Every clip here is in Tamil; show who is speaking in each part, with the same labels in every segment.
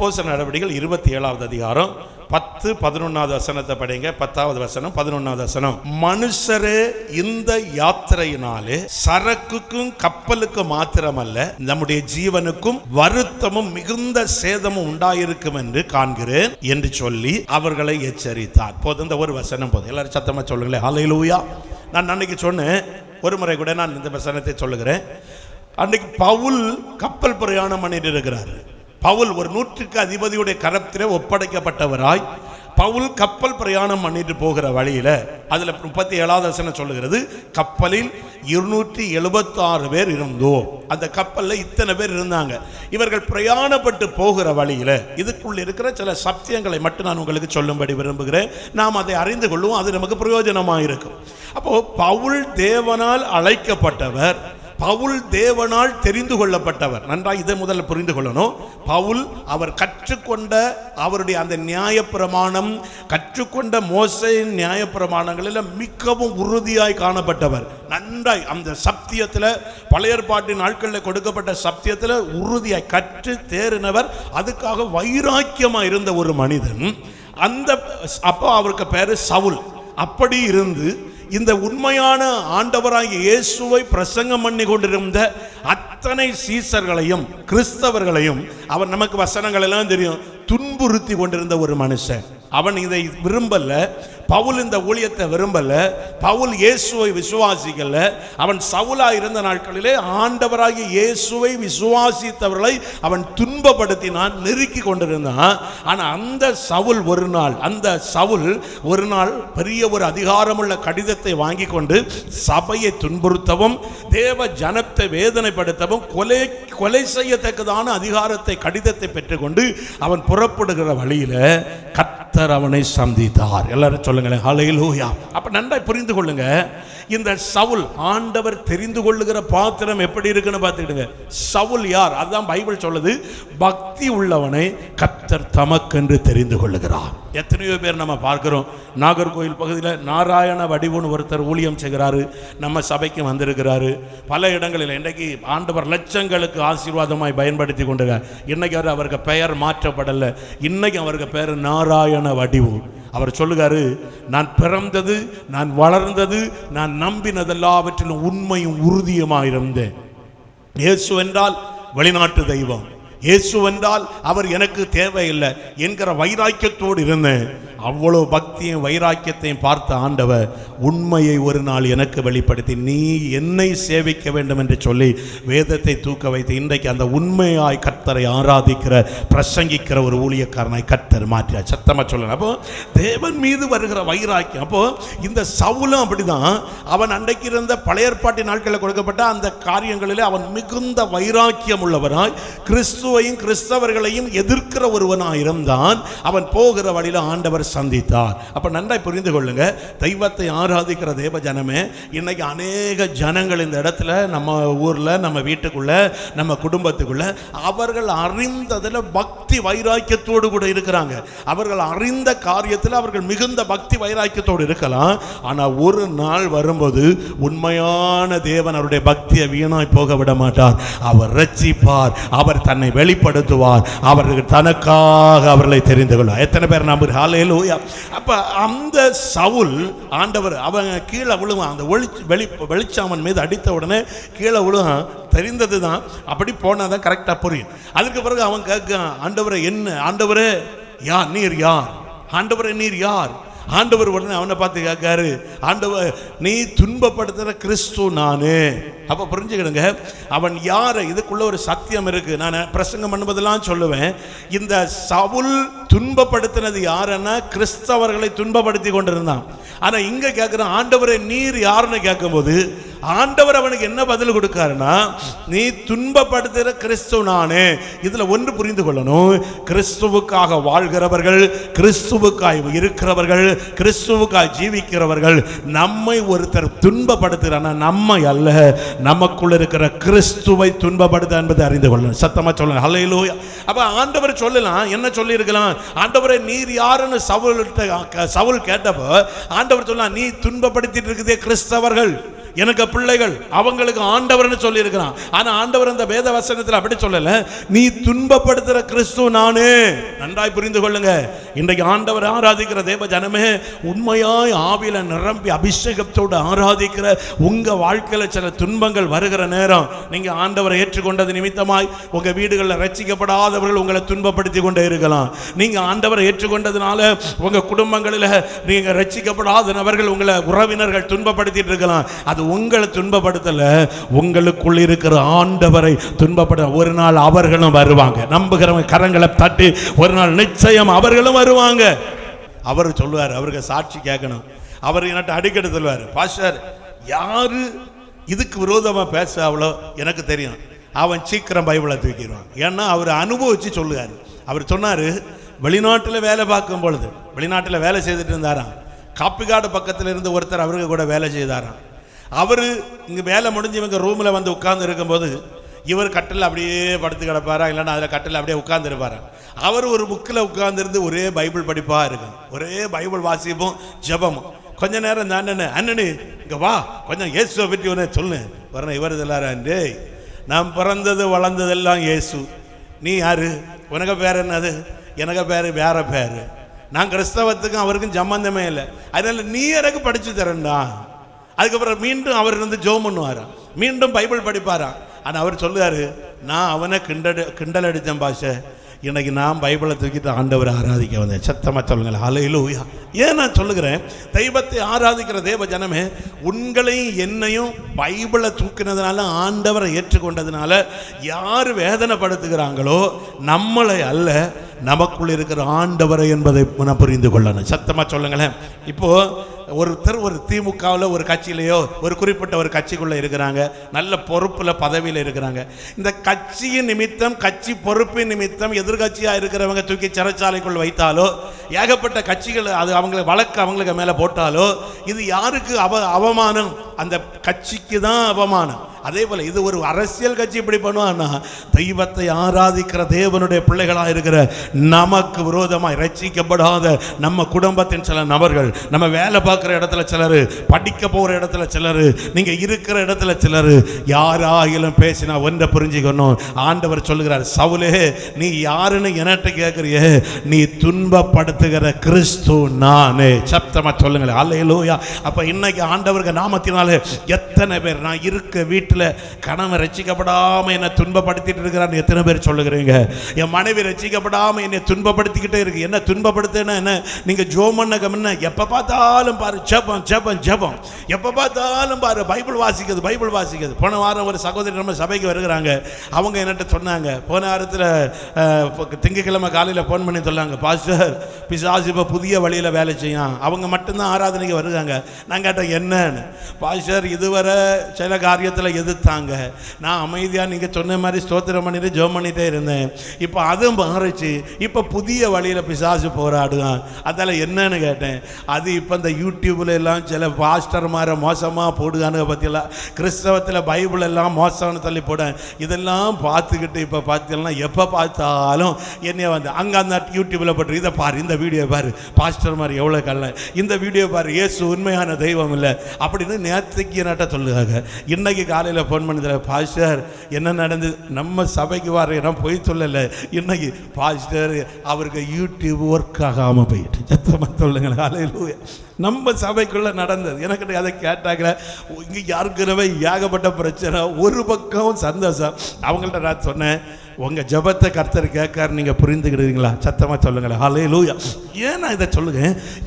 Speaker 1: அப்போஸ்தலர் நடவடிக்கைகள் இருபத்தி ஏழாவது அதிகாரம். பத்து பதினொன்னாவது வசனத்தை படிங்க. பத்தாவது வசனம் பதினொன்னாவது வசனம். மனுஷரு இந்த யாத்திரையினாலே சரக்குக்கும் கப்பலுக்கும் மாத்திரமல்ல நம்முடைய ஜீவனுக்கும் வருத்தமும் மிகுந்த சேதமும் உண்டாயிருக்கும் என்று காண்கிறேன் என்று சொல்லி அவர்களை எச்சரித்தார். போதும் இந்த ஒரு வசனம் போதும். எல்லாரும் சத்தமா சொல்லுங்களேன். ஹalleluya நான் அன்னைக்கு சொன்னேன். ஒரு முறை கூட நான் இந்த வசனத்தை சொல்லுகிறேன். அன்னைக்கு பவுல் கப்பல் பிரயாணம் பண்ணிட்டு இருக்கிறாரு. பவுல் ஒரு நூற்றுக்கு அதிபதியுடைய கரத்திலே ஒப்படைக்கப்பட்டவராய் பவுல் கப்பல் பிரயாணம் பண்ணிட்டு போகிற வழியில் அதில் முப்பத்தி ஏழாவது வசனம் சொல்லுகிறது கப்பலில் இருநூற்றி எழுபத்தாறு பேர் இருந்தோம். அந்த கப்பலில் இத்தனை பேர் இருந்தாங்க. இவர்கள் பிரயாணப்பட்டு போகிற வழியில் இதுக்குள்ள இருக்கிற சில சத்தியங்களை மட்டும் நான் உங்களுக்கு சொல்லும்படி விரும்புகிறேன். நாம் அதை அறிந்து கொள்வோம் அது நமக்கு பிரயோஜனமாக இருக்கும் அப்போது பவுல் தேவனால் அழைக்கப்பட்டவர் பவுல் தேவனால் தெரிந்து கொள்ளப்பட்டவர். நன்றாக இதை முதல்ல புரிந்து கொள்ளணும். பவுல் அவர் கற்றுக்கொண்ட அவருடைய அந்த நியாயப்பிரமாணம் கற்றுக்கொண்ட மோசையின் நியாயப்பிரமாணங்களில் மிகவும் உறுதியாய் காணப்பட்டவர். நன்றாய் அந்த சத்தியத்தில் பழையற்பாட்டின் நாட்களில் கொடுக்கப்பட்ட சத்தியத்தில் உறுதியாய் கற்று தேறினவர். அதுக்காக வைராக்கியமாக இருந்த ஒரு மனிதன். அந்த அப்போ அவருக்கு பேர் சவுல். அப்படி இருந்து இந்த உண்மையான ஆண்டவராகிய இயேசுவை பிரசங்கம் பண்ணி கொண்டிருந்த அத்தனை சீசர்களையும் கிறிஸ்தவர்களையும் அவர் நமக்கு வசனங்கள் எல்லாம் தெரியும் துன்புறுத்தி கொண்டிருந்த ஒரு மனுஷன். அவன் இதை விரும்பல பவுல் இந்த ஊழியத்தை விரும்பல பவுல் இயேசுவை விசுவாசிக்கல அவன் சவுலா இருந்த நாட்களிலே ஆண்டவராகிய இயேசுவை விசுவாசித்தவர்களை அவன் துன்பப்படுத்தினான் நெருக்கி கொண்டிருந்தான். ஆனால் அந்த சவுல் ஒரு நாள் அந்த சவுல் ஒரு நாள் பெரிய ஒரு அதிகாரமுள்ள கடிதத்தை வாங்கி கொண்டு சபையை துன்புறுத்தவும் தேவ ஜனத்தை வேதனைப்படுத்தவும் கொலை கொலை செய்யத்தக்கதான அதிகாரத்தை கடிதத்தை பெற்றுக்கொண்டு அவன் புறப்படுகிற வழியில் வழியில கர்த்தர் அவனை சந்தித்தார். எல்லாரும் சொல்லுங்களேன் ஹலையில் ஹூயா அப்போ நன்றாக புரிந்து கொள்ளுங்கள் இந்த சவுல் ஆண்டவர் தெரிந்து கொள்ளுகிற பாத்திரம் எப்படி இருக்குன்னு பார்த்துக்கிடுங்க. சவுல் யார்? அதுதான் பைபிள் சொல்லுது. பக்தி உள்ளவனை கத்தர் தமக்கென்று தெரிந்து கொள்ளுகிறார். எத்தனையோ பேர் நம்ம பார்க்குறோம். நாகர்கோயில் பகுதியில் நாராயண வடிவுன்னு ஒருத்தர் ஊழியம் செய்கிறாரு. நம்ம சபைக்கு வந்திருக்கிறாரு. பல இடங்களில் இன்றைக்கு ஆண்டவர் லட்சங்களுக்கு ஆசீர்வாதமாய் பயன்படுத்தி கொண்டிருக்கார். இன்னைக்கு அவர் அவருக்கு பெயர் மாற்றப்படலை. இன்னைக்கு அவருக்கு பெயர் நாராயண வடிவு. அவர் சொல்லுகாரு நான் பிறந்தது நான் வளர்ந்தது நான் நம்பினதெல்லாவற்றிலும் உண்மையும் உறுதியுமாக இருந்தேன் இயேசு என்றால் வெளிநாட்டு தெய்வம். இயேசு என்றால் அவர் எனக்கு தேவையில்லை என்கிற வைராக்கியத்தோடு இருந்தேன். அவ்வளோ பக்தியும் வைராக்கியத்தையும் பார்த்த ஆண்டவர் உண்மையை ஒரு நாள் எனக்கு வெளிப்படுத்தி நீ என்னை சேவிக்க வேண்டும் என்று சொல்லி வேதத்தை தூக்க வைத்து இன்றைக்கு அந்த உண்மையாய் கர்த்தரை ஆராதிக்கிற பிரசங்கிக்கிற ஒரு ஊழியக்காரனை கர்த்தர் மாற்றியா சத்தமாக சொல்லணும் அப்போ தேவன் மீது வருகிற வைராக்கியம் அப்போ இந்த சவுலும் அப்படிதான். அவன் அன்றைக்கு இருந்த பழைய ஏற்பாட்டு நாட்களில் கொடுக்கப்பட்ட அந்த காரியங்களிலே அவன் மிகுந்த வைராக்கியம் உள்ளவனாய் கிறிஸ்துவையும் கிறிஸ்தவர்களையும் எதிர்க்கிற ஒருவனாய் இருந்தான் அவன் போகிற வழியில் ஆண்டவர் சந்தித்தார். அப்போ நன்றாய் புரிந்து கொள்ளுங்க. தெய்வத்தை ஆராதிக்கிற தேவ ஜனமே இன்னைக்கு அநேக ஜனங்கள் இந்த இடத்துல நம்ம ஊர்ல நம்ம வீட்டுக்குள்ள நம்ம குடும்பத்துக்குள்ள அவர்கள் அறிந்ததில் பக்தி வைராக்கியத்தோடு கூட இருக்கிறாங்க. அவர்கள் அறிந்த காரியத்தில் அவர்கள் மிகுந்த பக்தி வைராக்கியத்தோடு இருக்கலாம். ஆனால் ஒரு நாள் வரும்போது உண்மையான தேவன் அவருடைய பக்தியை வீணாய் போக விட மாட்டார். அவர் ரட்சிப்பார். அவர் தன்னை வெளிப்படுத்துவார். அவர்கள் தனக்காக அவர்களை தெரிந்து கொள்வார். எத்தனை பேர் நம்புற ஹalleluya அப்போ அந்த சவுல் ஆண்டவர் அவங்க கீழே விழுவான். அந்த ஒளி வெளி வெளிச்சாமன் மீது அடித்த உடனே கீழே விழுவான். தெரிந்தது தான் அப்படி போனால் தான் கரெக்டாக புரியும். அதுக்கு பிறகு அவன் கேட்கான் ஆண்டவரை என்ன? ஆண்டவரே யார்? நீர் யார்? ஆண்டவரை நீர் யார்? ஆண்டவர் உடனே அவனை பார்த்து கேட்காரு ஆண்டவர் நீ துன்பப்படுத்துகிற கிறிஸ்து நானு. அப்போ புரிஞ்சுக்கிடுங்க அவன் யார் இதுக்குள்ள ஒரு சத்தியம் இருக்குது நான் பிரசங்கம் பண்ணும்போதெல்லாம் சொல்லுவேன். இந்த சவுல் துன்பப்படுத்தினது யாருன்னா கிறிஸ்தவர்களை துன்பப்படுத்தி கொண்டிருந்தான். ஆனால் இங்கே கேட்கிறான் ஆண்டவரை நீர் யாருன்னு கேட்கும்போது ஆண்டவர் அவனுக்கு என்ன பதில் கொடுக்காருன்னா நீ துன்பப்படுத்துகிற கிறிஸ்து நானே. இதில் ஒன்று புரிந்து கொள்ளணும். கிறிஸ்துவுக்காக வாழ்கிறவர்கள் கிறிஸ்துவுக்காய் இருக்கிறவர்கள் கிறிஸ்துவுக்காய் ஜீவிக்கிறவர்கள் நம்மை ஒருத்தர் துன்பப்படுத்துகிறானா நம்மை அல்ல. நமக்குள்ள இருக்கிற கிறிஸ்துவை துன்பப்படுத்த என்பதை அறிந்து கொள்ளணும். சத்தமாக சொல்லணும் ஹலையிலோ அப்போ ஆண்டவர் சொல்லலாம். என்ன சொல்லியிருக்கலாம்? ஆண்டவரை நீர் யாருன்னு சவுல் சவுல் கேட்டப்போ ஆண்டவர் சொல்லலாம் நீ துன்பப்படுத்திட்டு இருக்குதே கிறிஸ்தவர்கள். எனக்கு பிள்ளைகள் அவங்களுக்கு ஆண்டவர்னு சொல்லியிருக்கிறான். ஆனால் ஆனா ஆண்டவர் அந்த வேத வசனத்தில் அப்படி சொல்லல. நீ துன்பப்படுத்துற கிறிஸ்து நானே. நன்றாய் புரிந்து கொள்ளுங்க. இன்றைக்கு ஆண்டவர் ஆராதிக்கிற தேவ ஜனமே உண்மையாய் ஆவில நிரம்பி அபிஷேகத்தோடு ஆராதிக்கிற உங்க வாழ்க்கையில் சில துன்பங்கள் வருகிற நேரம் நீங்க ஆண்டவரை ஏற்றுக்கொண்டது நிமித்தமாய் உங்க வீடுகளில் ரசிக்கப்படாதவர்கள் உங்களை துன்பப்படுத்தி கொண்டே இருக்கலாம். நீங்க ஆண்டவரை ஏற்றுக்கொண்டதுனால உங்க குடும்பங்களில் நீங்க ரசிக்கப்படாத நபர்கள் உங்களை உறவினர்கள் துன்பப்படுத்திட்டு இருக்கலாம். அது உங்களை துன்பப்படுத்தல. உங்களுக்குள் இருக்கிற ஆண்டவரை துன்பப்பட ஒரு நாள் அவர்களும் வருவாங்க. நம்புகிறவங்க கரங்களை தட்டி ஒரு நாள் நிச்சயம் அவர்களும் வருவாங்க. அவர் சொல்லுவார் அவருக்கு சாட்சி கேட்கணும். அவர் என்கிட்ட அடிக்கடி சொல்லுவார் பாஸ்டர் யாரு இதுக்கு விரோதமா பேச அவ்வளோ எனக்கு தெரியும். அவன் சீக்கிரம் பைபிளை தூக்கிடுவான். ஏன்னா அவர் அனுபவிச்சு சொல்லுவார். அவர் சொன்னார் வெளிநாட்டில் வேலை பார்க்கும் பொழுது வெளிநாட்டில் வேலை செய்துட்டு இருந்தாராம். காப்பிக்காடு பக்கத்தில் இருந்து ஒருத்தர் அவருக்கு கூட வேலை செய்தாராம். அவர் இங்கே வேலை முடிஞ்சு இவங்க ரூமில் வந்து உட்கார்ந்து இருக்கும்போது இவர் கட்டில் அப்படியே படுத்து கிடப்பாரா? இல்லைன்னா அதில் கட்டில் அப்படியே உட்கார்ந்துருப்பாரா? அவர் ஒரு புக்கில் உட்காந்துருந்து ஒரே பைபிள் படிப்பாக இருக்கும். ஒரே பைபிள் வாசிப்பும் ஜெபமும். கொஞ்ச நேரம் நான் அண்ணனு அண்ணனு இங்கே வா. கொஞ்சம் இயேசுவை பற்றி உடனே சொல்லு. வரணும் இவர் இதெல்லாரே டேய் நான் பிறந்தது வளர்ந்ததெல்லாம் இயேசு. நீ யாரு? உனக்கு பேர் என்னது? எனக்கு பேர் வேற பேர். நான் கிறிஸ்தவத்துக்கும் அவருக்கும் சம்பந்தமே இல்லை. அதனால் நீ எனக்கு படித்து தரேன்டா. அதுக்கப்புறம் மீண்டும் அவர் இருந்து ஜோம் பண்ணுவாராம் மீண்டும் பைபிள் படிப்பாராம் ஆனால் அவர் சொல்லுவாரு நான் அவனை கிண்டல் கிண்டல் அடித்தேன் பாஷை இன்னைக்கு நான் பைபிளை தூக்கிட்டு ஆண்டவரை ஆராதிக்க வந்தேன். சத்தமாக சொல்லுங்கள். ஹalleluya. ஏன் நான் சொல்லுகிறேன்? தெய்வத்தை ஆராதிக்கிற தேவ ஜனமே உங்களையும் என்னையும் பைபிளை தூக்கினதுனால ஆண்டவரை ஏற்றுக்கொண்டதுனால யார் வேதனைப்படுத்துகிறாங்களோ நம்மளை அல்ல நமக்குள் இருக்கிற ஆண்டவரை என்பதை புரிந்து கொள்ளணும். சத்தமாக சொல்லுங்களேன். இப்போது ஒருத்தர் ஒரு திமுகவில் ஒரு கட்சியிலையோ ஒரு குறிப்பிட்ட ஒரு கட்சிக்குள்ளே இருக்கிறாங்க. நல்ல பொறுப்பில் பதவியில் இருக்கிறாங்க. இந்த கட்சியின் நிமித்தம் கட்சி பொறுப்பின் நிமித்தம் எதிர்கட்சியாக இருக்கிறவங்க தூக்கி சிறைச்சாலைக்குள் வைத்தாலோ ஏகப்பட்ட கட்சிகள் அது அவங்களை வழக்கு அவங்களுக்கு மேலே போட்டாலோ இது யாருக்கு அவ அவமானம்? அந்த கட்சிக்கு தான் அவமானம். அதே போல இது ஒரு அரசியல் கட்சி இப்படி பண்ணுவான்னா தெய்வத்தை ஆராதிக்கிற தேவனுடைய பிள்ளைகளாக இருக்கிற நமக்கு விரோதமாக ரட்சிக்கப்படாத நம்ம குடும்பத்தின் சில நபர்கள் நம்ம வேலை பார்க்குற இடத்துல சிலர் படிக்க போகிற இடத்துல சிலர் நீங்கள் இருக்கிற இடத்துல சிலர் யாராயிலும் பேசினா ஒன்றை புரிஞ்சுக்கணும். ஆண்டவர் சொல்லுகிறார் சவுலே நீ யாருன்னு என்கிட்ட கேட்குறியே? நீ துன்பப்படுத்துகிற கிறிஸ்து நானே. சப்தமாக சொல்லுங்களேன். அல்லையிலோயா அப்போ இன்னைக்கு ஆண்டவருக்கு நாமத்தினாலே எத்தனை பேர் நான் இருக்க வீட்டில் கணவன் ரட்சிக்கப்படாம என்னை துன்பப்படுத்திட்டு இருக்கிறான்னு எத்தனை பேர் சொல்லுகிறீங்க? என் மனைவி ரசிக்கப்படாமல் என்னை துன்பப்படுத்திக்கிட்டே இருக்கு. என்ன துன்பப்படுத்துனா என்ன? நீங்க ஜோமன்ன கம்ன எப்போ பார்த்தாலும் பாரு ஜெபம் ஜெபம் ஜெபம். எப்போ பார்த்தாலும் பாரு பைபிள் வாசிக்கிறது பைபிள் வாசிக்கிறது. போன வாரம் ஒரு சகோதரி நம்ம சபைக்கு வருகிறாங்க. அவங்க என்கிட்ட சொன்னாங்க. போன வாரத்தில் திங்கக்கிழமை காலையில் ஃபோன் பண்ணி சொன்னாங்க. பாஸ்டர் பிசாஸ் இப்போ புதிய வழியில் வேலை செய்யும் அவங்க மட்டும்தான் ஆராதனைக்கு வருகிறாங்க. நான் கேட்டேன் என்னன்னு? பாஸ்டர் இதுவரை சில காரியத்தில் எதிர்த்தாங்க. நான் அமைதியாக நீங்கள் சொன்ன மாதிரி ஸ்தோத்திரம் பண்ணிட்டு ஜோம் பண்ணிகிட்டே இருந்தேன். இப்போ அதுவும் மாறிச்சு. இப்போ புதிய வழியில் பிசாசு போராடுவான் அதால் என்னன்னு கேட்டேன். அது இப்போ இந்த யூடியூப்ல எல்லாம் சில பாஸ்டர் மாதிரி மோசமாக போடுகானுங்க பற்றியெல்லாம் கிறிஸ்தவத்தில் பைபிள் எல்லாம் மோசம்னு தள்ளி போட இதெல்லாம் பார்த்துக்கிட்டு இப்போ பார்த்தீங்கன்னா எப்போ பார்த்தாலும் என்னைய வந்து அங்கே அந்த யூடியூப்பில் போட்டு இதை பாரு இந்த வீடியோ பாரு. பாஸ்டர் மாதிரி எவ்வளோ கல்ல இந்த வீடியோ பாரு இயேசு உண்மையான தெய்வம் இல்லை. அப்படின்னு நேற்றுக்கு நட்ட சொல்லுவாங்க இன்னைக்கு காலையில் ஃபோன் பண்ணுதுல பாஸ்டர் என்ன நடந்தது? நம்ம சபைக்கு வர நான் போய் சொல்லலை. இன்னைக்கு பாஸ்டர் அவருக்கு யூடியூப் ஒர்க் ஆகாமல் போயிட்டு. சத்தமாக சொல்லுங்களேன். காலையில் நம்ம சபைக்குள்ள நடந்தது. எனக்கு அதை கேட்டாங்க இங்கே யாருக்குறவை ஏகப்பட்ட பிரச்சனை ஒரு பக்கம் சந்தோஷம். அவங்கள்ட்ட நான் சொன்னேன் உங்கள் ஜெபத்தை கர்த்தர் கேட்காரு. நீங்கள் புரிந்துக்கிடுவீங்களா சத்தமாக சொல்லுங்களேன். ஹலே லூயா ஏன் நான் இதை சொல்லுங்க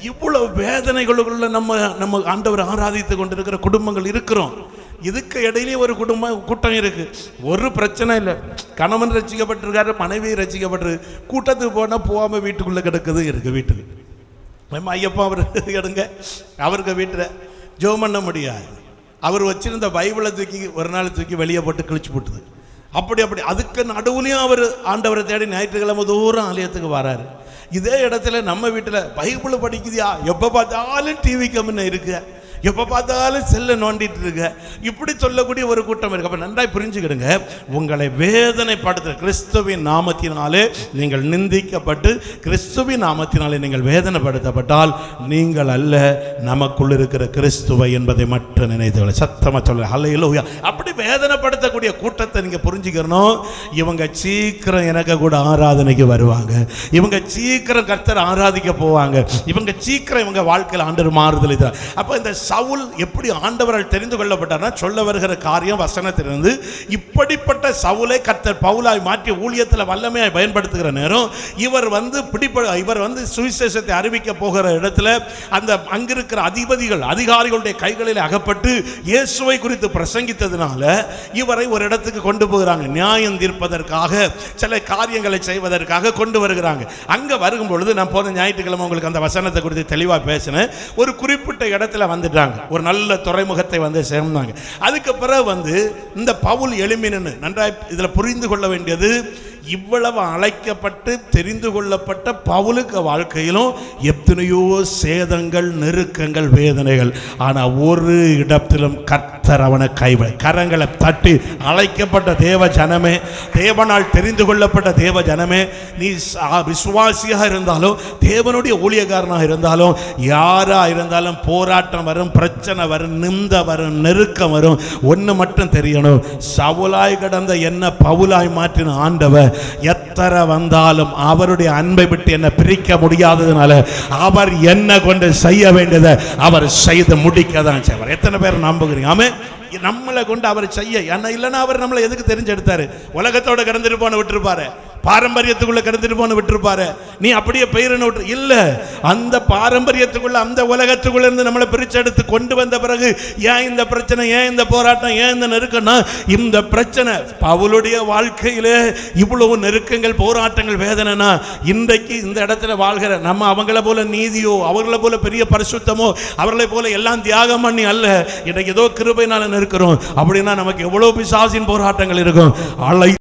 Speaker 1: இவ்வளவு வேதனைகளுக்குள்ள நம்ம நம்ம ஆண்டவர் ஆராதித்து கொண்டிருக்கிற குடும்பங்கள் இருக்கிறோம். இதுக்கு இடையிலே ஒரு குடும்பம் கூட்டம் இருக்கு. ஒரு பிரச்சனை இல்லை. கணவன் ரசிக்கப்பட்டிருக்காரு மனைவி ரசிக்கப்பட்டிருக்கு கூட்டத்துக்கு போனால் போகாமல் வீட்டுக்குள்ளே கிடக்குது இருக்கு வீட்டுக்கு. நம்ம ஐயப்பா அவர் எடுங்க. அவருக்கு வீட்டில் ஜெபம் பண்ண முடியாது. அவர் வச்சிருந்த பைபிளை தூக்கி ஒரு நாள் தூக்கி வெளியே போட்டு கிழிச்சு போட்டுது. அப்படி அப்படி. அதுக்கு நடுவுலையும் அவர் ஆண்டவரை தேடி ஞாயிற்றுக்கிழமை தூரம் ஆலயத்துக்கு வராரு. இதே இடத்துல நம்ம வீட்டில் பைபிள் படிக்குதியா? எப்போ பார்த்தாலும் டிவி கம்முன்னு இருக்குது எப்போ பார்த்தாலும் செல்லை நோண்டிட்டு இருக்க. இப்படி சொல்லக்கூடிய ஒரு கூட்டம் இருக்கு. அப்போ நன்றாய் புரிஞ்சுக்கிடுங்க. உங்களை வேதனைப்படுத்துகிற கிறிஸ்துவின் நாமத்தினாலே நீங்கள் நிந்திக்கப்பட்டு கிறிஸ்துவின் நாமத்தினாலே நீங்கள் வேதனைப்படுத்தப்பட்டால் நீங்கள் அல்ல நமக்குள் இருக்கிற கிறிஸ்துவை என்பதை மட்டும் நினைத்து சத்தமாக சொல்ல ஹalleluya அப்படி வேதனைப்படுத்தக்கூடிய கூட்டத்தை நீங்கள் புரிஞ்சுக்கணும் இவங்க சீக்கிரம் எனக்கு கூட ஆராதனைக்கு வருவாங்க. இவங்க சீக்கிரம் கர்த்தர் ஆராதிக்க போவாங்க. இவங்க சீக்கிரம் இவங்க வாழ்க்கையில் ஆண்டு மாறுதல் இது இந்த சவுல் எப்படி ஆண்டவரால் தெரிந்து கொள்ளப்பட்டார்னா சொல்ல வருகிற காரியம் வசனத்திலிருந்து இப்படிப்பட்ட சவுலை கர்த்தர் பவுலாய் மாற்றி ஊழியத்தில் வல்லமையாய் பயன்படுத்துகிற நேரம் இவர் வந்து பிடிப்ப இவர் வந்து சுவிசேஷத்தை அறிவிக்க போகிற இடத்துல அந்த அங்கிருக்கிற அதிபதிகள் அதிகாரிகளுடைய கைகளில் அகப்பட்டு இயேசுவை குறித்து பிரசங்கித்ததுனால இவரை ஒரு இடத்துக்கு கொண்டு போகிறாங்க. நியாயம் தீர்ப்பதற்காக சில காரியங்களை செய்வதற்காக கொண்டு வருகிறாங்க. அங்கே வரும்பொழுது நான் போன ஞாயிற்றுக்கிழமை உங்களுக்கு அந்த வசனத்தை குறித்து தெளிவாக பேசினேன். ஒரு குறிப்பிட்ட இடத்துல வந்துட்டாங்க. ஒரு நல்ல துறைமுகத்தை வந்து சேர்ந்தாங்க. அதுக்கு பிறகு வந்து இந்த பவுல் எளிமினு நன்றாய் இதுல புரிந்து கொள்ள வேண்டியது இவ்வளவு அழைக்கப்பட்டு தெரிந்து கொள்ளப்பட்ட பவுலுக்கு வாழ்க்கையிலும் எத்தனையோ சேதங்கள் நெருக்கங்கள் வேதனைகள். ஆனால் ஒரு இடத்திலும் கர்த்தர் அவனை கைவிட கரங்களை தட்டி அழைக்கப்பட்ட தேவ ஜனமே தேவனால் தெரிந்து கொள்ளப்பட்ட தேவ ஜனமே நீ விசுவாசியாக இருந்தாலும் தேவனுடைய ஊழியக்காரனாக இருந்தாலும் யாராக இருந்தாலும் போராட்டம் வரும் பிரச்சனை வரும் நிந்த வரும் நெருக்கம் வரும். ஒன்று மட்டும் தெரியணும். சவுலாய் கடந்த என்ன பவுலாய் மாற்றின ஆண்டவர் எத்தனை வந்தாலும் அவருடைய அன்பை விட்டு என்ன பிரிக்க முடியாததுனால அவர் என்ன கொண்டு செய்ய வேண்டியதை அவர் செய்து முடிக்க தான் செய்வார். எத்தனை பேர் நம்புகிறீங்க? ஆமே நம்மளை கொண்டு அவர் செய்ய என்ன இல்லைன்னா அவர் நம்மளை எதுக்கு தெரிஞ்செடுத்தாரு? உலகத்தோட கடந்துட்டு போன விட்டுருப்பாரு. பாரம்பரியத்துக்குள்ள கடந்துட்டு போன விட்டுருப்பாரு. நீ அப்படியே பெயரன்னு விட்டு இல்ல. அந்த பாரம்பரியத்துக்குள்ள அந்த உலகத்துக்குள்ள இருந்து நம்மளை பிரிச்செடுத்து கொண்டு வந்த பிறகு ஏன் இந்த பிரச்சனை ஏன் இந்த போராட்டம் ஏன் இந்த நெருக்கம்னா இந்த பிரச்சனை அவளுடைய வாழ்க்கையிலே இவ்வளவு நெருக்கங்கள் போராட்டங்கள் வேதனைனா இன்றைக்கு இந்த இடத்துல வாழ்கிற நம்ம அவங்கள போல நீதியோ அவங்கள போல பெரிய பரிசுத்தமோ அவர்களை போல எல்லாம் தியாகம் பண்ணி அல்ல. இன்னைக்கு ஏதோ கிருபைனால நெருக்கிறோம். அப்படின்னா நமக்கு எவ்வளவு பிசாசின் போராட்டங்கள் இருக்கும். அலை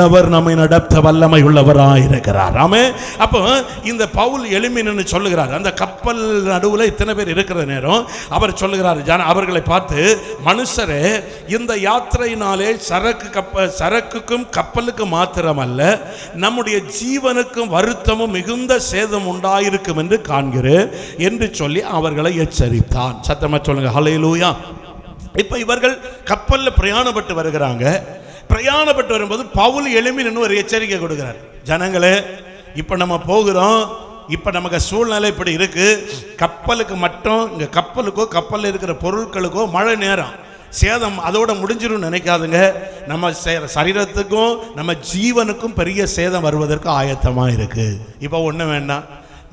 Speaker 1: அவர் நம்மை நடத்த வல்லமை உள்ளவராக இருக்கிறார் ஆமே. அப்போ இந்த பவுல் எளிமின்னு சொல்லுகிறார். அந்த கப்பல் நடுவில் இத்தனை பேர் இருக்கிற நேரம் அவர் சொல்லுகிறார் ஜன அவர்களை பார்த்து மனுஷரே இந்த யாத்திரையினாலே சரக்கு கப்ப சரக்குக்கும் கப்பலுக்கும் மாத்திரமல்ல நம்முடைய ஜீவனுக்கும் வருத்தமும் மிகுந்த சேதம் உண்டாயிருக்கும் என்று காண்கிறேன் என்று சொல்லி அவர்களை எச்சரித்தான். சத்தமா சொல்லுங்க. ஹலையிலூயா இப்போ இவர்கள் கப்பலில் பிரயாணப்பட்டு வருகிறாங்க. பிரயாணப்பட்டு வரும்போது பவுல் எளிமின்னு ஒரு எச்சரிக்கை கொடுக்கிறார். ஜனங்களே இப்போ நம்ம போகிறோம். இப்போ நமக்கு சூழ்நிலை இப்படி இருக்கு. கப்பலுக்கு மட்டும் இங்கே கப்பலுக்கோ கப்பலில் இருக்கிற பொருட்களுக்கோ மழை நேரம். சேதம் அதோட முடிஞ்சிடும் நினைக்காதுங்க. நம்ம சரீரத்துக்கும் நம்ம ஜீவனுக்கும் பெரிய சேதம் வருவதற்கு ஆயத்தமாக இருக்கு. இப்போ ஒன்றும் வேண்டாம்.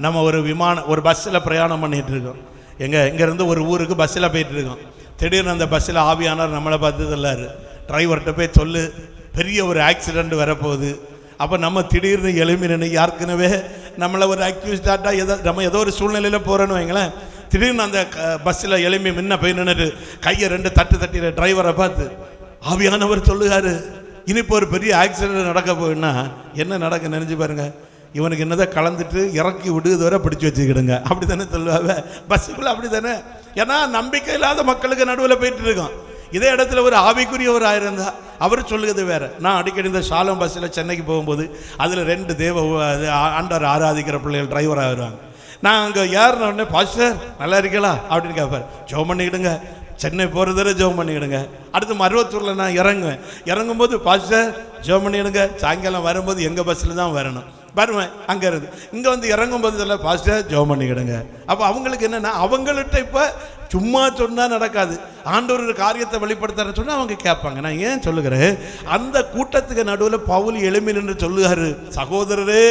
Speaker 1: நம்ம ஒரு விமான ஒரு பஸ்ஸில் பிரயாணம் பண்ணிட்டு இருக்கோம். எங்க இங்கேருந்து ஒரு ஊருக்கு பஸ்ஸில் போயிட்டு இருக்கோம். திடீர்னு அந்த பஸ்ஸில் ஆவியானவர் நம்மளை பார்த்து சொல்லாரு டிரைவர்கிட்ட போய் சொல்லு பெரிய ஒரு ஆக்சிடெண்ட் வரப்போகுது. அப்போ நம்ம திடீர்னு எழுமினு யாருக்குனவே நம்மளை ஒரு அக்யூஸ்டாட்டாக ஏதோ நம்ம ஏதோ ஒரு சூழ்நிலையில் போகிறோன்னு வைங்களேன். திடீர்னு அந்த பஸ்ஸில் எழுமி முன்ன போய் நின்றுட்டு கையை ரெண்டு தட்டு தட்டிற டிரைவரை பார்த்து ஆவியானவர் சொல்லுகாரு இனி இப்போ ஒரு பெரிய ஆக்சிடென்ட் நடக்க போகுன்னா என்ன நடக்க நினைஞ்சு பாருங்க. இவனுக்கு என்னதான் கலந்துட்டு இறக்கி விடுது வரை பிடிச்சி வச்சுக்கிடுங்க. அப்படி தானே சொல்லுவாங்க பஸ்ஸுக்குள்ளே அப்படி தானே ஏன்னா நம்பிக்கை இல்லாத மக்களுக்கு நடுவில் போயிட்டு இருக்கோம். இதே இடத்துல ஒரு ஆவிக்குரியவராக இருந்தால் அவர் சொல்லுகிறது வேற. நான் அடிக்கடி இந்த சாலம் பஸ்ஸில் சென்னைக்கு போகும்போது அதில் ரெண்டு தேவ அது ஆராதிக்கிற பிள்ளைகள் டிரைவராக வருவாங்க நான் அங்கே ஏறின உடனே பாஸ்டர் நல்லா இருக்கலாம் அப்படின்னு கேட்பார் ஜோம் பண்ணிக்கிடுங்க. சென்னை போகிறதில் ஜோம் பண்ணிக்கிடுங்க. அடுத்து மருவத்தூரில் நான் இறங்குவேன். இறங்கும்போது பாஸ்டர் ஜோம் பண்ணிக்கிடுங்க. சாயங்காலம் வரும்போது எங்கள் பஸ்ஸில் தான் வரணும். வருவேன் அங்கே இருந்து. இங்கே வந்து இறங்கும்போது சொல்ல பாஸ்டர் ஜோம் பண்ணிக்கிடுங்க. அப்போ அவங்களுக்கு என்னென்னா அவங்கள்ட்ட இப்போ சும்மா சொன்னால் நடக்காது. ஆண்டவர் ஒரு காரியத்தை வெளிப்படுத்துறேன்னு சொன்னால் அவங்க கேட்பாங்க. நான் ஏன் சொல்லுகிறேன்? அந்த கூட்டத்துக்கு நடுவில் பவுல் எழுமி நின்று சொல்லுகாரு சகோதரரே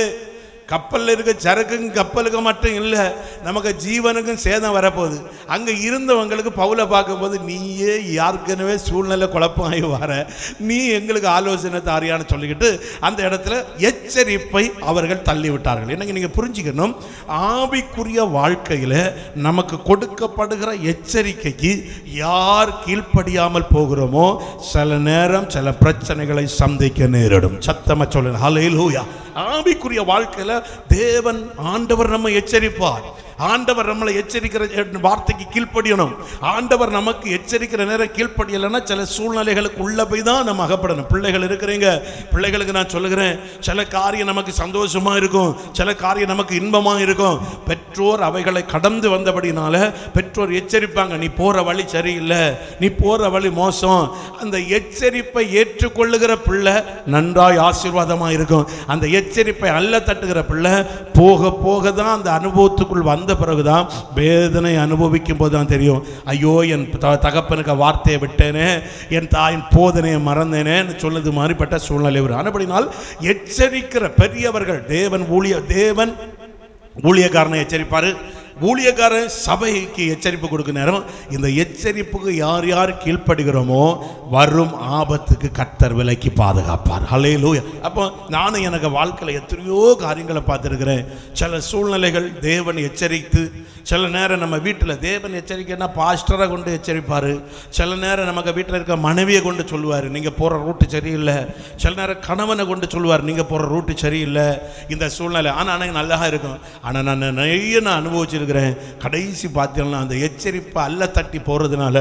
Speaker 1: கப்பலில் இருக்க சரக்குக்கும் கப்பலுக்கு மட்டும் இல்லை நமக்கு ஜீவனுக்கும் சேதம் வரப்போகுது. அங்கே இருந்தவங்களுக்கு பவுலை பார்க்கும்போது நீயே யாருக்கனவே சூழ்நிலை குழப்பமாகி வர. நீ எங்களுக்கு ஆலோசனை தாரியான்னு சொல்லிக்கிட்டு அந்த இடத்துல எச்சரிப்பை அவர்கள் தள்ளிவிட்டார்கள். எனக்கு நீங்கள் புரிஞ்சுக்கணும்? ஆவிக்குரிய வாழ்க்கையில் நமக்கு கொடுக்கப்படுகிற எச்சரிக்கைக்கு யார் கீழ்ப்படியாமல் போகிறோமோ சில நேரம் சில பிரச்சனைகளை சந்திக்க நேரிடும். சத்தமாக சொல்லுங்கள் சொல்லுங்க. ஹூயா ஆவிக்குரிய வாழ்க்கையில தேவன் ஆண்டவர் நம்ம எச்சரிப்பார். ஆண்டவர் நம்மளை எச்சரிக்கிற வார்த்தைக்கு கீழ்ப்படியணும். ஆண்டவர் நமக்கு எச்சரிக்கிற நேரம் கீழ்ப்படியலைன்னா சில சூழ்நிலைகளுக்கு உள்ள போய் தான் நம்ம அகப்படணும். பிள்ளைகள் இருக்கிறீங்க பிள்ளைகளுக்கு நான் சொல்லுகிறேன் சில காரியம் நமக்கு சந்தோஷமா இருக்கும் சில காரியம் நமக்கு இன்பமாக இருக்கும். பெற்றோர் அவைகளை கடந்து வந்தபடினால பெற்றோர் எச்சரிப்பாங்க நீ போற வழி சரியில்லை நீ போற வழி மோசம். அந்த எச்சரிப்பை ஏற்றுக்கொள்ளுகிற பிள்ளை நன்றாய் ஆசீர்வாதமாக இருக்கும். அந்த எச்சரிப்பை அல்ல தட்டுகிற பிள்ளை போக போக தான் அந்த அனுபவத்துக்குள் வந்து பிறகுதான் வேதனை அனுபவிக்கும் போது தான் தெரியும். ஐயோ என் த- தகப்பனுக்கு வார்த்தையை விட்டேனே என் தாயின் போதனையை மறந்தேனேன்னு சொல்லுது மாதிரிப்பட்ட சூழ்நிலை வரும். ஆனபடினால் எச்சரிக்கிற பெரியவர்கள் தேவன் ஊழிய தேவன் ஊழியக்காரனை எச்சரிப்பாரு. ஊழியக்காரன் சபைக்கு எச்சரிப்பு கொடுக்க நேரம் இந்த எச்சரிப்புக்கு யார் யார் கீழ்ப்படுகிறோமோ வரும் ஆபத்துக்கு கத்தர் விலைக்கு பாதுகாப்பார். ஹலே லூயா அப்போ நானும் எனக்கு வாழ்க்கையில் எத்தனையோ காரியங்களை பார்த்துருக்கிறேன். சில சூழ்நிலைகள் தேவன் எச்சரித்து சில நேரம் நம்ம வீட்டில் தேவன் எச்சரிக்கைன்னா பாஸ்டரை கொண்டு எச்சரிப்பார். சில நேரம் நமக்கு வீட்டில் இருக்க மனைவியை கொண்டு சொல்லுவார் நீங்கள் போகிற ரூட்டு சரியில்லை. சில நேரம் கணவனை கொண்டு சொல்லுவார் நீங்கள் போகிற ரூட்டு சரியில்லை. இந்த சூழ்நிலை ஆனால் எனக்கு நல்லா இருக்கும். ஆனால் நான் நிறைய நான் சொல்லுகிறேன் கடைசி பார்த்தீங்கன்னா அந்த எச்சரிப்பை அல்ல தட்டி போகிறதுனால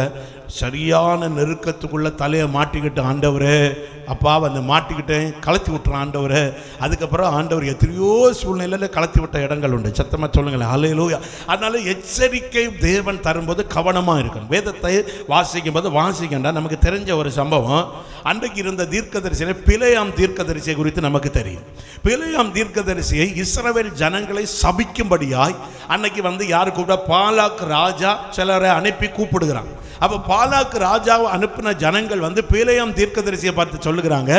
Speaker 1: சரியான நெருக்கத்துக்குள்ள தலையை மாட்டிக்கிட்டு ஆண்டவர். அப்பா வந்து மாட்டிக்கிட்டேன் கலத்தி விட்டுறான் ஆண்டவர். அதுக்கப்புறம் ஆண்டவர் எத்தனையோ சூழ்நிலையில் கலத்தி விட்ட இடங்கள் உண்டு. சத்தமாக சொல்லுங்களேன். அலையிலூயா அதனால எச்சரிக்கை தேவன் தரும்போது கவனமாக இருக்கணும். வேதத்தை வாசிக்கும் போது வாசிக்கண்டா நமக்கு தெரிஞ்ச ஒரு சம்பவம். அன்றைக்கு இருந்த தீர்க்கதரிசியை பிழையாம் தீர்க்கதரிசியை குறித்து நமக்கு தெரியும். பிழையாம் தீர்க்கதரிசியை இஸ்ரவேல் ஜனங்களை சபிக்கும்படியாய் அன்னைக்கு வந்து யார் கூப்பிட்டா? பாலாக் ராஜா சிலரை அனுப்பி கூப்பிடுகிறான். அப்போ பாலாக்கு ராஜாவை அனுப்பின ஜனங்கள் வந்து பீலையாம் தீர்க்கதரிசியை பார்த்து சொல்லுகிறாங்க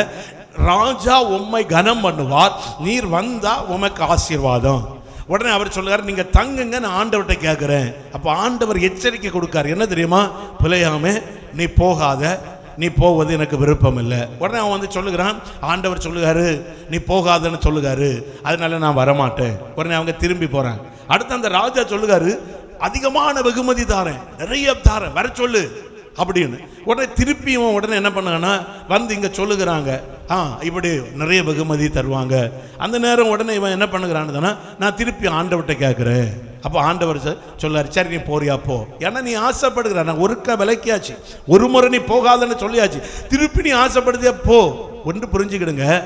Speaker 1: ராஜா உம்மை கனம் பண்ணுவார் நீர் வந்தா உமக்கு ஆசீர்வாதம். உடனே அவர் சொல்லுறாரு நீங்க தங்குங்க நான் ஆண்டவர்கிட்ட கேட்குறேன். அப்போ ஆண்டவர் எச்சரிக்கை கொடுக்காரு என்ன தெரியுமா? பிழையாமே நீ போகாத நீ போவது எனக்கு விருப்பம் இல்லை உடனே அவன் வந்து சொல்லுகிறான் ஆண்டவர் சொல்லுகாரு நீ போகாதன்னு சொல்லுகாரு அதனால நான் வரமாட்டேன். உடனே அவங்க திரும்பி போறாங்க. அடுத்து அந்த ராஜா சொல்லுகாரு அதிகமான வெகுமதி தாரேன் நிறைய தாரேன் வர சொல்லு. அப்படின்னு. உடனே திருப்பி இவன் உடனே என்ன பண்ணாங்கன்னா வந்து இங்கே சொல்லுகிறாங்க. ஆ இப்படி நிறைய வெகுமதி தருவாங்க. அந்த நேரம் உடனே இவன் என்ன பண்ணுகிறான்னு நான் திருப்பி ஆண்டவர்கிட்ட கேட்குறேன். அப்போ ஆண்டவர் சொல்லார் சொல்லாரு சரி நீ போறியா போ. ஏன்னா நீ ஆசைப்படுகிற நான் ஒருக்க விலைக்கியாச்சு. ஒரு முறை நீ போகாதன்னு சொல்லியாச்சு. திருப்பி நீ ஆசைப்படுதியா போ. ஒன்று புரிஞ்சுக்கிடுங்க.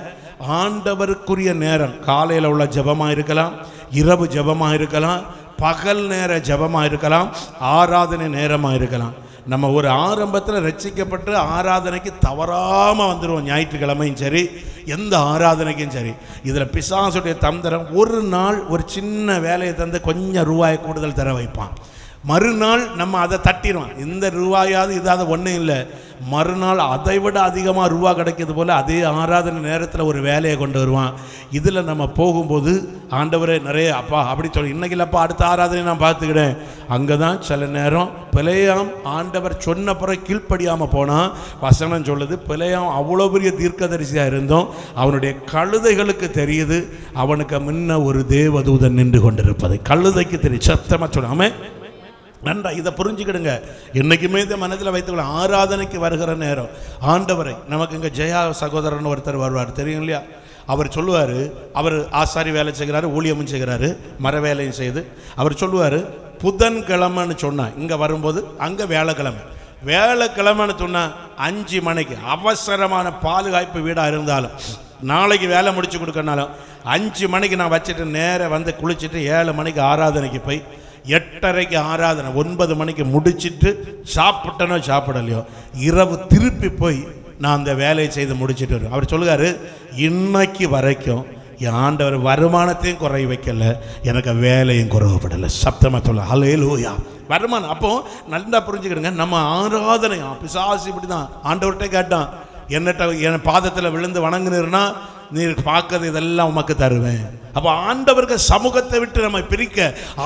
Speaker 1: ஆண்டவருக்குரிய நேரம். காலையில் உள்ள ஜபமாக இருக்கலாம் இரவு ஜபமாக இருக்கலாம் பகல் நேர ஜபமாக இருக்கலாம் ஆராதனை நேரமாக இருக்கலாம் நம்ம ஒரு ஆரம்பத்தில் ரட்சிக்கப்பட்டு ஆராதனைக்கு தவறாமல் வந்துடுவோம் ஞாயிற்றுக்கிழமையும் சரி எந்த ஆராதனைக்கும் சரி. இதில் பிசாசுடைய தந்திரம் ஒரு நாள் ஒரு சின்ன வேலையை தந்து கொஞ்சம் ரூபாயை கூடுதல் தர வைப்பான். மறுநாள் நம்ம அதை தட்டிடுவோம். இந்த ரூபாயாவது இதாவது ஒன்றும் இல்லை. மறுநாள் அதை விட அதிகமாக ரூபா கிடைக்கிறது போல் அதே ஆராதனை நேரத்தில் ஒரு வேலையை கொண்டு வருவான். இதில் நம்ம போகும்போது ஆண்டவரே நிறைய அப்பா அப்படி சொல்லி இன்னைக்கு அடுத்த ஆராதனை நான் பார்த்துக்கிட்டேன் அங்கே தான் சில நேரம் பிழையாம் ஆண்டவர் சொன்ன பிறகு கீழ்ப்படியாமல் போனால் வசனம் சொல்லுது பிழையாம் அவ்வளோ பெரிய தீர்க்கதரிசியாக இருந்தோம். அவனுடைய கழுதைகளுக்கு தெரியுது அவனுக்கு முன்ன ஒரு தேவதூதன் நின்று கொண்டிருப்பது. கழுதைக்கு தெரியும் சத்தமாக சொல்லாமல் நன்றா இதை புரிஞ்சுக்கிடுங்க. என்னைக்குமே இதை மனதில் வைத்துக்கொள்ள ஆராதனைக்கு வருகிற நேரம். ஆண்டவரை நமக்கு இங்கே ஜெயா சகோதரன் ஒருத்தர் வருவார் தெரியும் இல்லையா? அவர் சொல்லுவார் அவர் ஆசாரி வேலை செய்கிறாரு ஊழியமும் செய்கிறாரு மர வேலையும் செய்து. அவர் சொல்லுவார் புதன்கிழமைன்னு சொன்னால் இங்கே வரும்போது அங்கே வேலைக்கிழமை வேலைக்கிழமைன்னு சொன்னால் அஞ்சு மணிக்கு அவசரமான பாதுகாப்பு வீடாக இருந்தாலும் நாளைக்கு வேலை முடிச்சு கொடுக்கறனாலும் அஞ்சு மணிக்கு நான் வச்சுட்டு நேராக வந்து குளிச்சுட்டு ஏழு மணிக்கு ஆராதனைக்கு போய் எட்டரைக்கு ஆராதனை ஒன்பது மணிக்கு முடிச்சிட்டு சாப்பிட்டனோ சாப்பிடலையோ இரவு திருப்பி போய் நான் அந்த வேலையை செய்து முடிச்சிட்டு வருவேன். அவர் சொல்லுகாரு இன்னைக்கு வரைக்கும் ஆண்டவர் வருமானத்தையும் குறை வைக்கல எனக்கு வேலையும் குறைவுபடலை. சப்தமா சொல்ல ஹலே லூயா வருமானம் அப்போ நல்லா புரிஞ்சுக்கிடுங்க நம்ம ஆராதனை பிசாசு இப்படி தான் ஆண்டவர்கிட்ட கேட்டான் என்னட்ட என் பாதத்தில் விழுந்து வணங்குனீர்னா நீர் பார்க்கறது இதெல்லாம் உமக்கு தருவேன். அப்போ ஆண்டவருக்கு சமூகத்தை விட்டு நம்ம பிரிக்க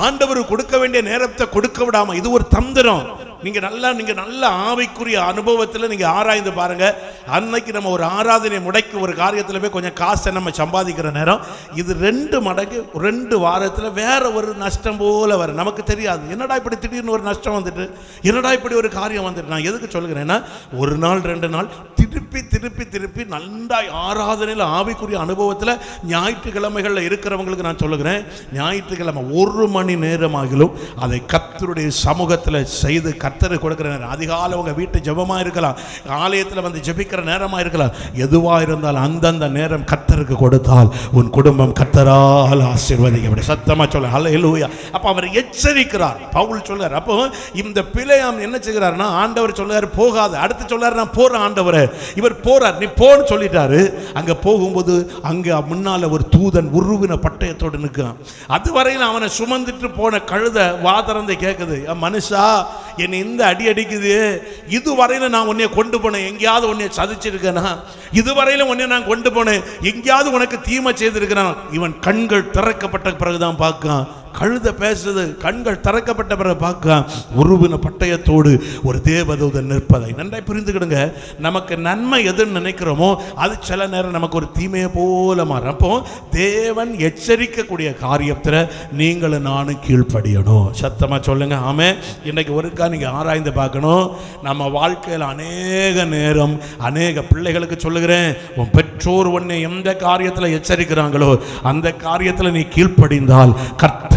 Speaker 1: ஆண்டவர் கொடுக்க வேண்டிய நேரத்தை கொடுக்க விடாம இது ஒரு தந்திரம். நீங்கள் நல்லா நீங்கள் நல்ல ஆவிக்குரிய அனுபவத்தில் நீங்கள் ஆராய்ந்து பாருங்கள் அன்னைக்கு நம்ம ஒரு ஆராதனை முடக்கி ஒரு காரியத்தில் போய் கொஞ்சம் காசை நம்ம சம்பாதிக்கிற நேரம். இது ரெண்டு மடங்கு ரெண்டு வாரத்தில் வேற ஒரு நஷ்டம் போல வரும். நமக்கு தெரியாது. என்னடா இப்படி திடீர்னு ஒரு நஷ்டம் வந்துட்டு? என்னடா இப்படி ஒரு காரியம் வந்துட்டு? நான் எதுக்கு சொல்லுகிறேன்னா ஒரு நாள் ரெண்டு நாள் திருப்பி திருப்பி திருப்பி நன்றாய் ஆராதனையில் ஆவிக்குரிய அனுபவத்தில் ஞாயிற்றுக்கிழமைகளில் இருக்கிறவங்களுக்கு நான் சொல்லுகிறேன் ஞாயிற்றுக்கிழமை ஒரு மணி நேரமாகிலும் அதை கத்தருடைய சமூகத்தில் செய்து கத்தரு கொடுக்கிற நேரம். அதிகாலை உங்கள் வீட்டு ஜபமாக இருக்கலாம் ஆலயத்தில் வந்து ஜெபிக்கிற நேரமாக இருக்கலாம். எதுவாக இருந்தாலும் அந்தந்த நேரம் கத்தருக்கு கொடுத்தால் உன் குடும்பம் கர்த்தரால் ஆசீர்வதிக்கப்படும். சத்தமாக சொல்ல ஹalleluya அப்போ அவர் எச்சரிக்கிறார். பவுல் சொல்றார் அப்போ இந்த பிழையாம் என்ன செய்கிறார்னா ஆண்டவர் சொல்றாரு போகாது. அடுத்து சொல்றாரு நான் போறேன் ஆண்டவர். இவர் போறார் நீ போன்னு சொல்லிட்டாரு. அங்க போகும்போது அங்க முன்னால ஒரு தூதன் உருவின பட்டயத்தோடு நிற்கான் அது வரையில் அவனை சுமந்துட்டு போன கழுத வாதரந்தை கேட்குது மனுஷா என்னை இந்த அடி அடிக்குது. இதுவரையில நான் உன்னை கொண்டு போனேன். எங்கேயாவது உன்னை சதிச்சிருக்கேனா? இதுவரையில உன்னை நான் கொண்டு போனேன். எங்கேயாவது உனக்கு தீமை செய்திருக்கிறான் இவன் கண்கள் திறக்கப்பட்ட பிறகுதான் பார்க்கான் கழுத பேசுறது கண்கள் திறக்கப்பட்ட பிறகு பார்க்க உருவின பட்டயத்தோடு ஒரு தேவதூதன் நிற்பதை. நன்றாய் புரிந்துக்கிடுங்க. நமக்கு நன்மை எதுன்னு நினைக்கிறோமோ அது சில நேரம் நமக்கு ஒரு தீமையை போல மாறும். அப்போ தேவன் எச்சரிக்கக்கூடிய காரியத்தில் நீங்களும் நானும் கீழ்ப்படியணும். சத்தமாக சொல்லுங்க ஆமே இன்னைக்கு ஒருக்கா நீங்கள் ஆராய்ந்து பார்க்கணும். நம்ம வாழ்க்கையில் அநேக நேரம் அநேக பிள்ளைகளுக்கு சொல்லுகிறேன் உன் பெற்றோர் உன்னை எந்த காரியத்தில் எச்சரிக்கிறாங்களோ அந்த காரியத்தில் நீ கீழ்ப்படிந்தால்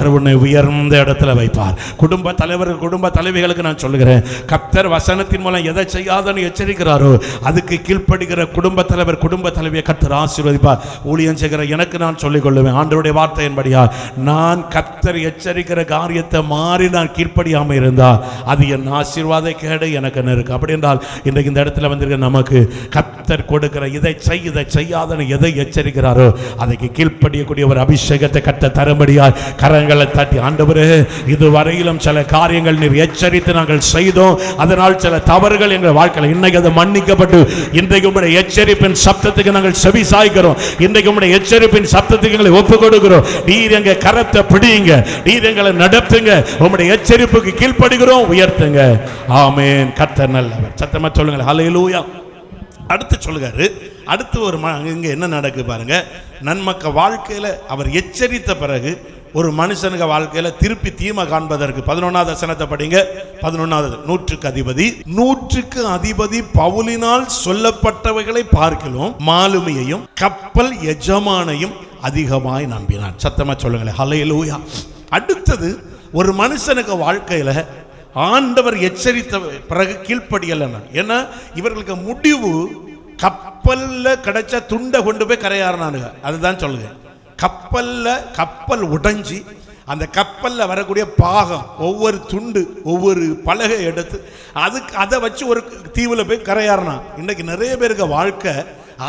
Speaker 1: கத்தர் உன்னை உயர்ந்த இடத்துல வைப்பார். குடும்ப தலைவர்கள் குடும்ப தலைவிகளுக்கு நான் சொல்லுகிறேன் கப்தர் வசனத்தின் மூலம் எதை செய்யாதன்னு எச்சரிக்கிறாரோ அதுக்கு கீழ்ப்படுகிற குடும்ப தலைவர் குடும்ப தலைவியை கத்தர் ஆசீர்வதிப்பார். ஊழியம் செய்கிற எனக்கு நான் சொல்லிக் கொள்ளுவேன். ஆண்டருடைய வார்த்தையின்படியா நான் கத்தர் எச்சரிக்கிற காரியத்தை மாறி நான் கீழ்ப்படியாமல் இருந்தால் அது என் ஆசீர்வாத கேடு எனக்கு இருக்கு? அப்படி என்றால் இன்றைக்கு இந்த இடத்துல வந்திருக்க நமக்கு கத்தர் கொடுக்கிற இதை செய் இதை செய்யாதன்னு எதை எச்சரிக்கிறாரோ அதுக்கு கீழ்ப்படியக்கூடிய ஒரு அபிஷேகத்தை கட்ட தரும்படியாய் கரங்களை தட்டி ஆண்டவரே இதுவரையிலும் சில காரியங்கள் நீர் எச்சரித்து நாங்கள் செய்தோம். அதனால் சில தவறுகள் எங்கள் வாழ்க்கையில் இன்னைக்கு அது மன்னிக்கப்பட்டு இன்றைக்கு உங்களுடைய எச்சரிப்பின் சப்தத்துக்கு நாங்கள் செவி சாய்க்கிறோம். இன்றைக்கு உங்களுடைய எச்சரிப்பின் சப்தத்துக்கு எங்களை ஒப்பு கொடுக்கிறோம் நீர் எங்க கரத்தை பிடிங்க நீர் எங்களை நடத்துங்க. உங்களுடைய எச்சரிப்புக்கு கீழ்ப்படுகிறோம். உயர்த்துங்க. ஆமேன். கத்தர் நல்லவர். சத்தமா சொல்லுங்கள். ஹலையிலூயா அடுத்து சொல்லுகாரு அடுத்து ஒரு ம இங்க என்ன நடக்கு பாருங்க. நன்மக்க வாழ்க்கையில அவர் எச்சரித்த பிறகு ஒரு மனுஷனுக்கு வாழ்க்கையில திருப்பி தீமை காண்பதற்கு பதினொன்னாவது வசனத்தை படிங்க. பதினொன்னாவது நூற்றுக்கு அதிபதி. நூற்றுக்கு அதிபதி பவுலினால் சொல்லப்பட்டவைகளை பார்க்கலாம் மாலுமியையும் கப்பல் எஜமானையும் அதிகமாய் நம்பினான். சத்தமா சொல்லுங்களேன். ஹலையலூயா அடுத்தது ஒரு மனுஷனுக்கு வாழ்க்கையில ஆண்டவர் எச்சரித்த பிறகு கீழ்ப்படியலைன்னா. ஏன்னா இவர்களுக்கு முடிவு கப்பல்ல கிடைச்ச துண்டை கொண்டு போய் கரையாறினானுங்க. அதுதான் சொல்லுங்க. கப்பலில் கப்பல் உடைஞ்சி அந்த கப்பலில் வரக்கூடிய பாகம் ஒவ்வொரு துண்டு ஒவ்வொரு பலகை எடுத்து அதுக்கு அதை வச்சு ஒரு தீவில் போய் கரையாறினான் இன்னைக்கு நிறைய பேருக்கு வாழ்க்கை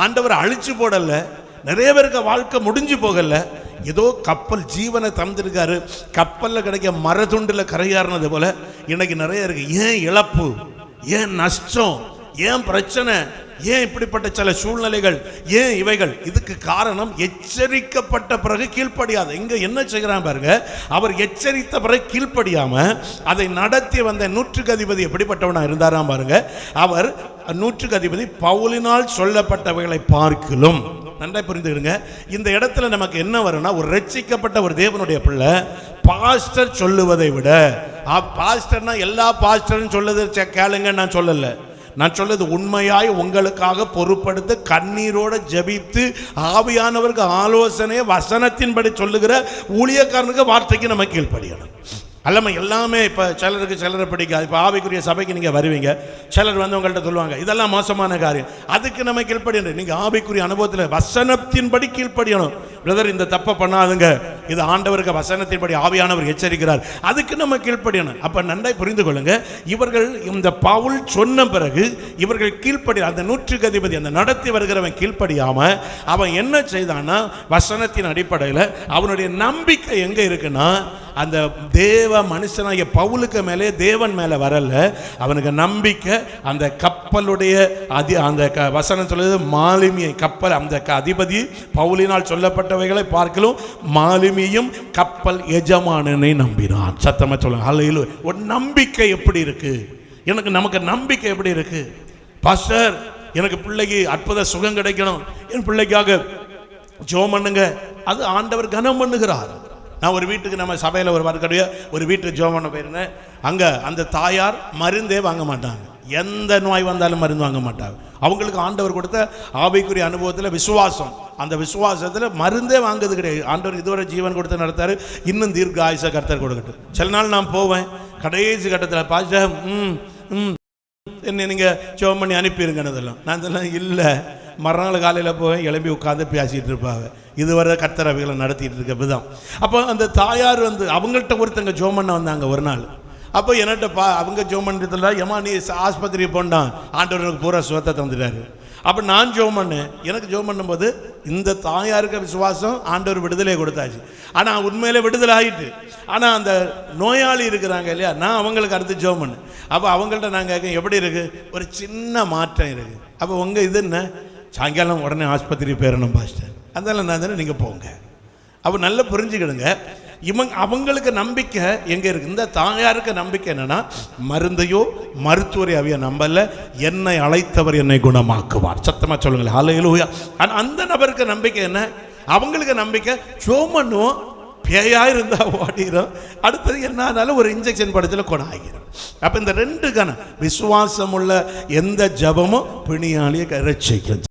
Speaker 1: ஆண்டவர் அழிச்சு போடலை நிறைய பேருக்கு வாழ்க்கை முடிஞ்சு போகலை. ஏதோ கப்பல் ஜீவனை தந்துருக்காரு. கப்பலில் கிடைக்க மரத்துண்டில் கரையாறினது போல இன்னைக்கு நிறைய இருக்கு. ஏன் இழப்பு? ஏன் நஷ்டம்? ஏன் பிரச்சனை? ஏன் இப்படிப்பட்ட சில சூழ்நிலைகள்? ஏன் இவைகள்? இதுக்கு காரணம் எச்சரிக்கப்பட்ட பிறகு கீழ்ப்படியாத. இங்க என்ன செய்கிறான் பாருங்க. அவர் எச்சரித்த பிறகு கீழ்ப்படியாம அதை நடத்தி வந்த நூற்றுக்கு அதிபதி எப்படிப்பட்டவனா இருந்தாராம் பாருங்க. அவர் நூற்றுக்கு அதிபதி பவுலினால் சொல்லப்பட்டவைகளை பார்க்கலும். நன்றாக புரிந்துக்கிடுங்க இந்த இடத்துல நமக்கு என்ன வரும்னா ஒரு ரட்சிக்கப்பட்ட ஒரு தேவனுடைய பிள்ளை பாஸ்டர் சொல்லுவதை விட பாஸ்டர்னா எல்லா பாஸ்டர்னு சொல்லுது கேளுங்க நான் சொல்லலை. நான் சொல்றது உண்மையாய் உங்களுக்காக பொறுப்படுத்த கண்ணீரோட ஜெபித்து ஆவியானவருக்கு ஆலோசனையை வசனத்தின்படி சொல்லுகிற ஊழியக்காரனுக்கு வார்த்தைக்கு நம்ம கீழ்ப்படியணும். அல்லம எல்லாமே இப்போ சிலருக்கு சிலரை பிடிக்காது. இப்போ ஆவிக்குரிய சபைக்கு நீங்கள் வருவீங்க. சிலர் வந்து உங்கள்கிட்ட சொல்லுவாங்க இதெல்லாம் மோசமான காரியம். அதுக்கு நம்ம கீழ்ப்படியணும் நீங்கள் ஆவிக்குரிய அனுபவத்தில் வசனத்தின்படி கீழ்ப்படியணும். பிரதர் இந்த தப்பை பண்ணாதுங்க. இது ஆண்டவருக்கு வசனத்தின்படி ஆவியானவர் எச்சரிக்கிறார். அதுக்கு நம்ம கீழ்ப்படியணும். அப்போ நன்றாய் புரிந்து கொள்ளுங்க. இவர்கள் இந்த பவுல் சொன்ன பிறகு இவர்கள் கீழ்ப்படி அந்த நூற்றுக்கு அதிபதி அந்த நடத்தி வருகிறவன் கீழ்ப்படியாமல் அவன் என்ன செய்தான்னா வசனத்தின் அடிப்படையில் அவனுடைய நம்பிக்கை எங்கே இருக்குன்னா அந்த தேவ மனுஷனாகிய பவுலுக்கு மேலே தேவன் மேலே வரல. அவனுக்கு நம்பிக்கை அந்த கப்பலுடைய அதி அந்த க வசனம் சொல்லுது மாலுமியை கப்பல் அந்த க- அதிபதி பவுலினால் சொல்லப்பட்டவைகளை பார்க்கலும் மாலுமியும் கப்பல் எஜமானனை நம்பினான். சத்தமாக சொல்லுங்க அல்ல ஒரு நம்பிக்கை எப்படி இருக்கு? எனக்கு நமக்கு நம்பிக்கை எப்படி இருக்கு? பாஸ்டர் எனக்கு பிள்ளைக்கு அற்புத சுகம் கிடைக்கணும். என் பிள்ளைக்காக ஜோம் பண்ணுங்க. அது ஆண்டவர் கனம் பண்ணுகிறார். நான் ஒரு வீட்டுக்கு நம்ம சபையில் ஒரு வரக்கூடிய ஒரு வீட்டுக்கு ஜோம் பண்ண போயிருந்தேன். அங்கே அந்த தாயார் மருந்தே வாங்க மாட்டாங்க. எந்த நோய் வந்தாலும் மருந்து வாங்க மாட்டாங்க. அவங்களுக்கு ஆண்டவர் கொடுத்த ஆவிக்குரிய அனுபவத்தில் விசுவாசம். அந்த விசுவாசத்தில் மருந்தே வாங்குறது கிடையாது. ஆண்டவர் இதுவரை ஜீவன் கொடுத்து நடத்தாரு. இன்னும் தீர்க்க ஆயுச கருத்தர் கொடுக்கட்டும். சில நாள் நான் போவேன். கடைசி கட்டத்தில் பாஜக ம் ம் என்ன நீங்கள் ஜெபம் பண்ணி அனுப்பிடுங்கன்னதெல்லாம் நான் இதெல்லாம் இல்லை. மறுநாள் காலையில் போய் எழும்பி உட்காந்து பேசிகிட்டு இருப்பாங்க. இதுவரை கத்தரவைகளை நடத்திட்டு இருக்க விதம். அப்போ அந்த தாயார் வந்து அவங்கள்ட்ட ஒருத்தங்க ஜோம் பண்ண வந்தாங்க ஒரு நாள். அப்போ என்னட்ட பா அவங்க ஜோம் பண்ணுறதுல ஏமா நீ ஆஸ்பத்திரி போண்டான் ஆண்டவருக்கு பூரா சுகத்தை தந்துட்டாரு. அப்போ நான் ஜோம் பண்ணேன் எனக்கு ஜோம் பண்ணும்போது இந்த தாயாருக்கு விசுவாசம் ஆண்டவர் விடுதலை கொடுத்தாச்சு. ஆனால் உண்மையில் விடுதலை ஆகிட்டு ஆனால் அந்த நோயாளி இருக்கிறாங்க இல்லையா? நான் அவங்களுக்கு அடுத்து ஜோம் பண்ணேன் அப்போ அவங்கள்ட்ட நான் கேட்க எப்படி இருக்குது ஒரு சின்ன மாற்றம் இருக்குது அப்போ உங்கள் இது என்ன? சாயங்காலம் உடனே ஆஸ்பத்திரி போயிடணும் பாஸ்டர். அதனால் நான் தானே நீங்கள் போங்க. அப்போ நல்லா புரிஞ்சுக்கிடுங்க. இவங்க அவங்களுக்கு நம்பிக்கை எங்கே இருக்கு? இந்த தாயாருக்கு நம்பிக்கை என்னன்னா மருந்தையோ மருத்துவரை அவைய நம்பல. என்னை அழைத்தவர் என்னை குணமாக்குவார். சத்தமாக சொல்லுங்களேன். ஹalleluya ஆனால் அந்த நபருக்கு நம்பிக்கை என்ன? அவங்களுக்கு நம்பிக்கை சோமனும் பேயாக இருந்தால் ஓடிடும் அடுத்தது என்ன ஆனாலும் ஒரு இன்ஜெக்ஷன் படத்தில் குணம் ஆகிடும் அப்போ இந்த ரெண்டு கணம் விசுவாசம் உள்ள எந்த ஜபமும் பிணியாளியை ரட்சிக்கும்.